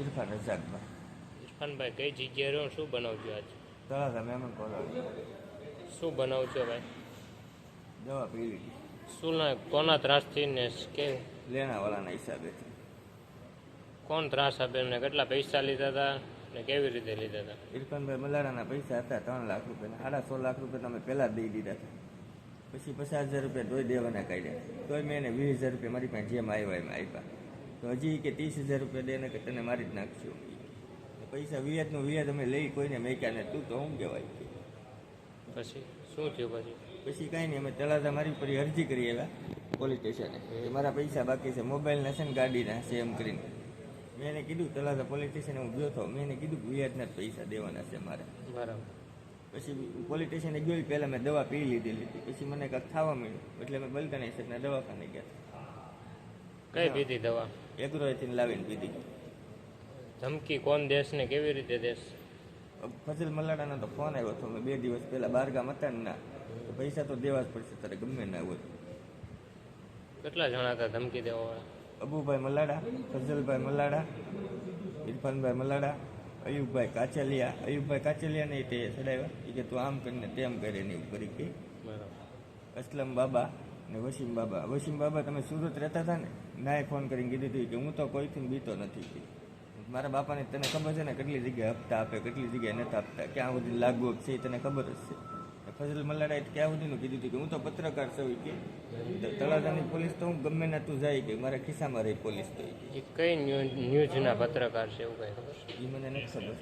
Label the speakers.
Speaker 1: ઇરફાન રઝાકભાઈ
Speaker 2: ઇરફાનભાઈ કઈ જગ્યાએ રહ્યો શું બનાવજો આજ?
Speaker 1: તળાજા મહેમાન કોલોની
Speaker 2: શું બનાવજો ભાઈ?
Speaker 1: દવા પી લીધી.
Speaker 2: શું કોના ત્રાસથી ને કે?
Speaker 1: લેણાવાળાના હિસાબેથી.
Speaker 2: કોણ ત્રાસ આપે એમને કેટલા પૈસા લીધા હતા ને કેવી રીતે લીધા હતા
Speaker 1: ઇરફાનભાઈ મલાડાના પૈસા હતા ત્રણ લાખ રૂપિયા સાડા સો લાખ રૂપિયા તમે પહેલાં દઈ દીધા હતા પછી પચાસ હજાર રૂપિયા તોય દેવાના કાઢ્યા. તોય મેં એને વીસ હજાર રૂપિયા મારી પાસે જેમ આવ્યા એમ આપ્યા. તો હજી કે ત્રીસ હજાર રૂપિયા દે ને કે તને મારી જ નાખશું પૈસા વ્યાજનું વ્યાજ અમે લઈ કોઈને મેક્યા ને તું તો શું કહેવાય
Speaker 2: પછી શું થયું પછી?
Speaker 1: પછી કાંઈ નહીં અમે તળાજા મારી ઉપર અરજી કરી આવ્યા પોલીસ સ્ટેશને મારા પૈસા બાકી છે મોબાઈલના છે ને ગાડીના છે એમ કરીને. મેં એને કીધું તલાતા પોલીસ સ્ટેશને હું ગયો હતો મેં એને કીધું વ્યાજના જ પૈસા દેવાના છે મારે.
Speaker 2: બરાબર.
Speaker 1: પછી પોલીસ સ્ટેશને ગયો પહેલાં મેં દવા પી લીધેલી હતી. પછી મને કાંઈક ખાવા મળ્યું એટલે મેં બલકાની સાહેબના દવાખાને ગયા.
Speaker 2: કઈ પીધી દવા?
Speaker 1: એગ્રોથી લાવીને પીધી.
Speaker 2: ધમકી કોણ દેશ ને કેવી રીતે દેશ?
Speaker 1: ફજલ મલાડાનો તો ફોન આવ્યો હતો. બે દિવસ પહેલા બારગામ હતા ને ના તો પૈસા તો દેવા જ પડશે તારે ગમે ના હોય.
Speaker 2: કેટલા જણા હતા ધમકી દેવાવાળા?
Speaker 1: અબુભાઈ મલાડા ફજલભાઈ મલાડા ઇરફાનભાઈ મલાડા અયુબભાઈ કાચલિયા. અયુબભાઈ કાચલિયાને તે ચડાવ્યા. એ કે તું આમ કરીને તેમ કરીને એવું કરી કે. અસલમ બાબા ને વસીમ બાબા. વસીમ બાબા તમે સુરત રહેતા હતા ને નાએ ફોન કરીને કીધું હતું કે હું તો કોઈથી બીતો નથી મારા બાપાને તને ખબર છે ને કેટલી જગ્યાએ હપ્તા આપે કેટલી જગ્યાએ નથી આપતા ક્યાં સુધી લાગુ છે એ તને ખબર જ છે. ફજલ મલાડાએ ક્યાં સુધીનું કીધું હતું કે હું તો પત્રકાર છું કે. તળાજાની પોલીસ તો હું ગમે ના તું જાય કે મારા ખિસ્સામાં રહી પોલીસ તો
Speaker 2: એ કઈ ન્યૂ ન્યૂઝના પત્રકાર છે એવું કઈ ખબર
Speaker 1: એ મને નથી ખબર.